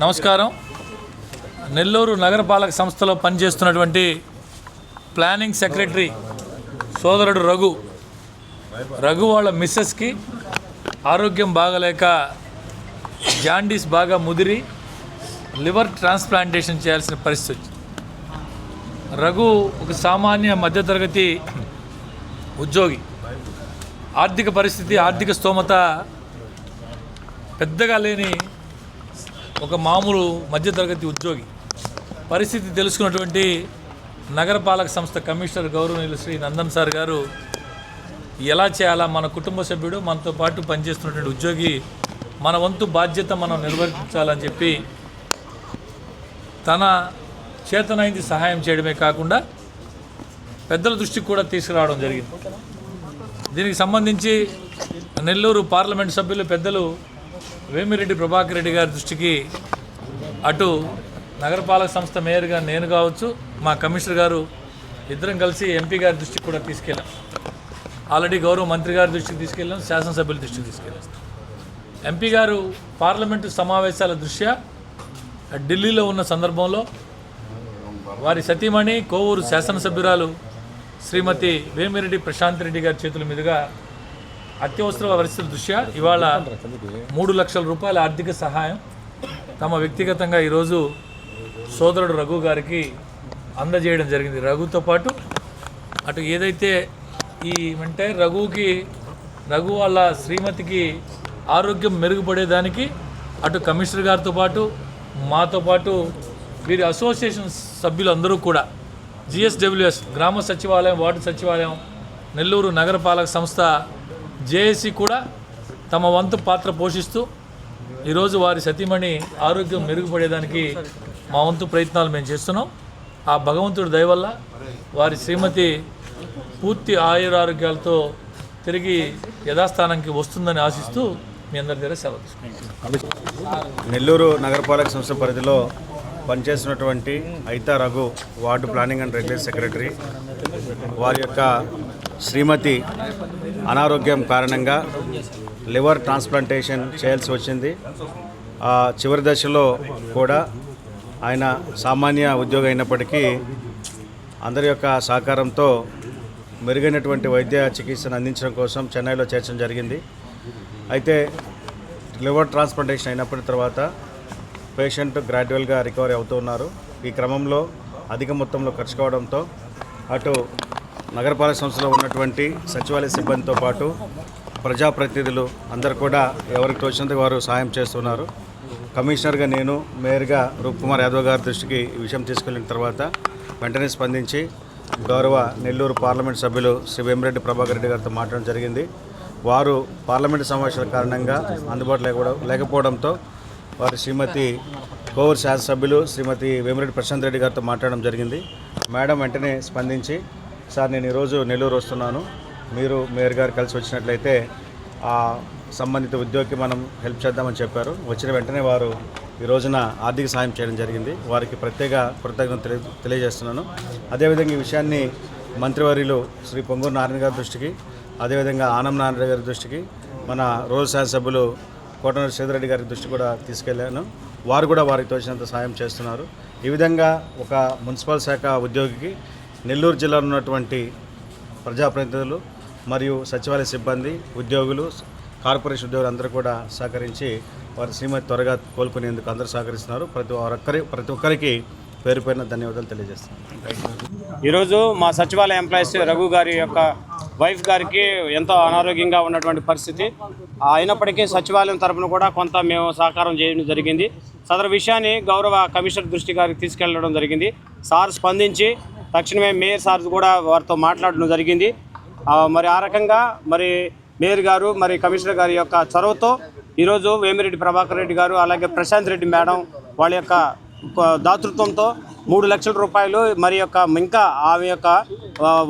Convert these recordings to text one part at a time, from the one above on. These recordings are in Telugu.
నమస్కారం. నెల్లూరు నగరపాలక సంస్థలో పనిచేస్తున్నటువంటి ప్లానింగ్ సెక్రటరీ సోదరుడు రఘు. రఘు వాళ్ళ మిస్సెస్కి ఆరోగ్యం బాగలేక జాండీస్ బాగా ముదిరి లివర్ ట్రాన్స్ప్లాంటేషన్ చేయాల్సిన పరిస్థితి వచ్చింది. రఘు ఒక సామాన్య మధ్యతరగతి ఉద్యోగి. ఆర్థిక పరిస్థితి ఆర్థిక స్తోమత పెద్దగా లేని ఒక మామూలు మధ్యతరగతి ఉద్యోగి. పరిస్థితి తెలుసుకున్నటువంటి నగరపాలక సంస్థ కమిషనర్ గౌరవనీయులు శ్రీ నందన్ సార్ గారు ఎలా చేయాలా మన కుటుంబ సభ్యుడు మనతో పాటు పనిచేస్తున్నటువంటి ఉద్యోగి మన వంతు బాధ్యత మనం నిర్వర్తించాలని చెప్పి తన చేతనైంది సహాయం చేయడమే కాకుండా పెద్దల దృష్టికి కూడా తీసుకురావడం జరిగింది. దీనికి సంబంధించి నెల్లూరు పార్లమెంట్ సభ్యులు పెద్దలు వేమిరెడ్డి ప్రభాకర్ రెడ్డి గారి దృష్టికి అటు నగరపాలక సంస్థ మేయర్గా నేను కావచ్చు మా కమిషనర్ గారు ఇద్దరం కలిసి ఎంపీ గారి దృష్టికి కూడా తీసుకెళ్ళాం. ఆల్రెడీ గౌరవ మంత్రి గారి దృష్టికి తీసుకెళ్ళాం శాసనసభ్యుల దృష్టికి తీసుకెళ్ళాం. ఎంపీ గారు పార్లమెంటు సమావేశాల దృష్ట్యా ఢిల్లీలో ఉన్న సందర్భంలో వారి సతీమణి కోవూరు శాసనసభ్యురాలు శ్రీమతి వేమిరెడ్డి ప్రశాంత్ రెడ్డి గారి చేతుల మీదుగా అత్యవసర పరిస్థితుల దృష్ట్యా ఇవాళ మూడు లక్షల రూపాయల ఆర్థిక సహాయం తమ వ్యక్తిగతంగా ఈరోజు సోదరుడు రఘు గారికి అందజేయడం జరిగింది. రఘుతో పాటు అటు ఏదైతే ఈ అంటే రఘుకి రఘు వాళ్ళ శ్రీమతికి ఆరోగ్యం మెరుగుపడేదానికి అటు కమిషనర్ గారితో పాటు మాతో పాటు వీరి అసోసియేషన్ సభ్యులు అందరూ కూడా జిఎస్డబ్ల్యూఎస్ గ్రామ సచివాలయం వార్డు సచివాలయం నెల్లూరు నగరపాలక సంస్థ జేఏసీ కూడా తమ వంతు పాత్ర పోషిస్తూ ఈరోజు వారి సతీమణి ఆరోగ్యం మెరుగుపడేదానికి మా వంతు ప్రయత్నాలు మేము చేస్తున్నాం. ఆ భగవంతుడి దయ వల్ల వారి శ్రీమతి పూర్తి ఆయురారోగ్యాలతో తిరిగి యథాస్థానానికి వస్తుందని ఆశిస్తూ మీ అందరి దగ్గర సెలవు నెల్లూరు నగరపాలక సంస్థ పరిధిలో పనిచేస్తున్నటువంటి Aitha Raghu ward planning and regular secretary. వారి యొక్క శ్రీమతి అనారోగ్యం కారణంగా లివర్ ట్రాన్స్ప్లాంటేషన్ చేయాల్సి వచ్చింది. ఆ చివరి దశలో కూడా ఆయన సామాన్య ఉద్యోగి అయినప్పటికీ అందరి యొక్క సహకారంతో మెరుగైనటువంటి వైద్య చికిత్సను అందించడం కోసం చెన్నైలో చేర్చడం జరిగింది. అయితే లివర్ ట్రాన్స్ప్లాంటేషన్ అయినప్పటి తర్వాత పేషెంట్ గ్రాడ్యువల్గా రికవరీ అవుతున్నారు ఈ క్రమంలో అధిక మొత్తంలో ఖర్చు కావడంతో అటు నగరపాలక సంస్థలో ఉన్నటువంటి సచివాలయ సిబ్బందితో పాటు ప్రజాప్రతినిధులు అందరు కూడా ఎవరికి తోచినంత వారు సహాయం చేస్తున్నారు. కమిషనర్గా నేను మేయర్గా రూప్ కుమార్ యాదవ్ గారి దృష్టికి ఈ విషయం తీసుకెళ్ళిన తర్వాత వెంటనే స్పందించి గౌరవ నెల్లూరు పార్లమెంట్ సభ్యులు శ్రీ వేమిరెడ్డి ప్రభాకర్ రెడ్డి గారితో మాట్లాడడం జరిగింది. వారు పార్లమెంటు సమావేశాల కారణంగా అందుబాటులో లేకపోవడంతో వారి శ్రీమతి కోవూరు శాసనసభ్యులు శ్రీమతి వేమిరెడ్డి ప్రశాంత్ రెడ్డి గారితో మాట్లాడడం జరిగింది. మేడం వెంటనే స్పందించి సార్ నేను ఈరోజు నెల్లూరు వస్తున్నాను. మీరు మేయర్ గారు కలిసి వచ్చినట్లయితే ఆ సంబంధిత ఉద్యోగికి మనం హెల్ప్ చేద్దామని చెప్పారు. వచ్చిన వెంటనే వారు ఈ రోజున ఆర్థిక సాయం చేయడం జరిగింది. వారికి ప్రత్యేక కృతజ్ఞత తెలియ తెలియజేస్తున్నాను. అదేవిధంగా ఈ విషయాన్ని మంత్రివర్యులు శ్రీ పొంగూరు నారాయణ గారి దృష్టికి అదేవిధంగా ఆనం నారాయణ గారి దృష్టికి మన రోజు శాసనసభ్యులు కోటనూరు సేదరెడ్డి గారి దృష్టి కూడా తీసుకెళ్ళాను వారు కూడా వారికి తోచినంత సాయం చేస్తున్నారు. ఈ విధంగా ఒక మున్సిపల్ శాఖ ఉద్యోగికి నెల్లూరు జిల్లాలో ఉన్నటువంటి ప్రజాప్రతినిధులు మరియు సచివాలయ సిబ్బంది ఉద్యోగులు కార్పొరేషన్ ఉద్యోగులు అందరూ కూడా సహకరించి వారి శ్రీమతి త్వరగా కోలుకునేందుకు అందరూ సహకరిస్తున్నారు. ప్రతి ఒక్కరి ప్రతి ఒక్కరికి పేరు పైన ధన్యవాదాలు తెలియజేస్తున్నాను. ఈరోజు మా సచివాలయ ఎంప్లాయీస్ రఘు గారి యొక్క వైఫ్ గారికి ఎంతో అనారోగ్యంగా ఉన్నటువంటి పరిస్థితి. అయినప్పటికీ సచివాలయం తరఫున కూడా కొంత మేము సహకారం చేయడం జరిగింది. సదరు విషయాన్ని గౌరవ కమిషనర్ దృష్టి గారికి తీసుకెళ్ళడం జరిగింది. సార్ స్పందించి తక్షణమే మేయర్ సార్ కూడా వారితో మాట్లాడడం జరిగింది. మరి ఆ రకంగా మరి మేయర్ గారు మరి కమిషనర్ గారి యొక్క చొరవతో ఈరోజు వేమిరెడ్డి ప్రభాకర్ రెడ్డి గారు అలాగే ప్రశాంత్ రెడ్డి మేడం వాళ్ళ యొక్క దాతృత్వంతో మూడు లక్షల రూపాయలు మరి యొక్క ఇంకా ఆమె యొక్క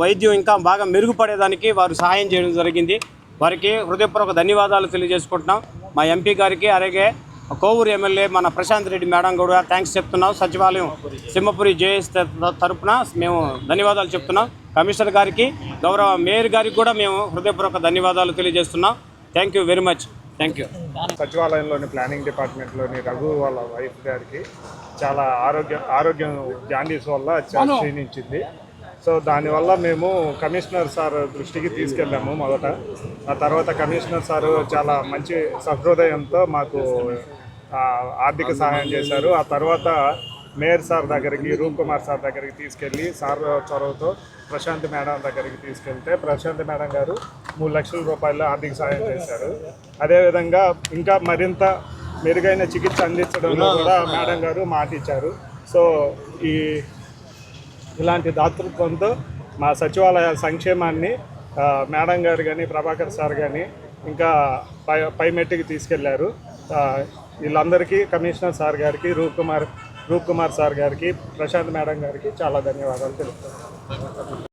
వైద్యం ఇంకా బాగా మెరుగుపడేదానికి వారు సహాయం చేయడం జరిగింది. వారికి హృదయపూర్వక ధన్యవాదాలు తెలియజేసుకుంటున్నాం. మా ఎంపీ గారికి అలాగే కోవూరు ఎమ్మెల్యే మన ప్రశాంత్ రెడ్డి మేడం కూడా థ్యాంక్స్ చెప్తున్నాం. సచివాలయం సింహపురి జేఎస్ త- తరపున మేము ధన్యవాదాలు చెప్తున్నాం. కమిషనర్ గారికి గౌరవ మేయర్ గారికి కూడా మేము హృదయపూర్వక ధన్యవాదాలు తెలియజేస్తున్నాం. Thank you very much thank you సచివాలయంలోని planning డిపార్ట్మెంట్లోని Raghu వాళ్ళ వైఫ్ గారికి చాలా ఆరోగ్య ఆరోగ్యం జాండీస్ వల్ల చాలా క్షీణించింది. సో దానివల్ల మేము కమిషనర్ సార్ దృష్టికి తీసుకెళ్ళాము మొదట. ఆ తర్వాత కమిషనర్ సార్ చాలా మంచి సహృదయంతో మాకు ఆర్థిక సహాయం చేశారు. ఆ తర్వాత మేయర్ సార్ దగ్గరికి రూప్ కుమార్ సార్ దగ్గరికి తీసుకెళ్ళి సార్ చొరవతో ప్రశాంత్ మేడం దగ్గరికి తీసుకెళ్తే ప్రశాంత్ మేడం గారు మూడు లక్షల రూపాయల ఆర్థిక సహాయం చేశారు. అదేవిధంగా ఇంకా మరింత మెరుగైన చికిత్స అందించడంలో కూడా మేడం గారు మాట ఇచ్చారు సో ఈ ఇలాంటి దాతృత్వంతో మా సచివాలయ సంక్షేమాన్ని మేడం గారు కానీ ప్రభాకర్ సార్ కానీ ఇంకా పై పై మెట్టుకి తీసుకెళ్ళారు. వీళ్ళందరికీ కమిషనర్ సార్ గారికి రూప్ కుమార్ రూప్ కుమార్ సార్ గారికి ప్రశాంత్ మేడం గారికి చాలా ధన్యవాదాలు తెలుపుతాను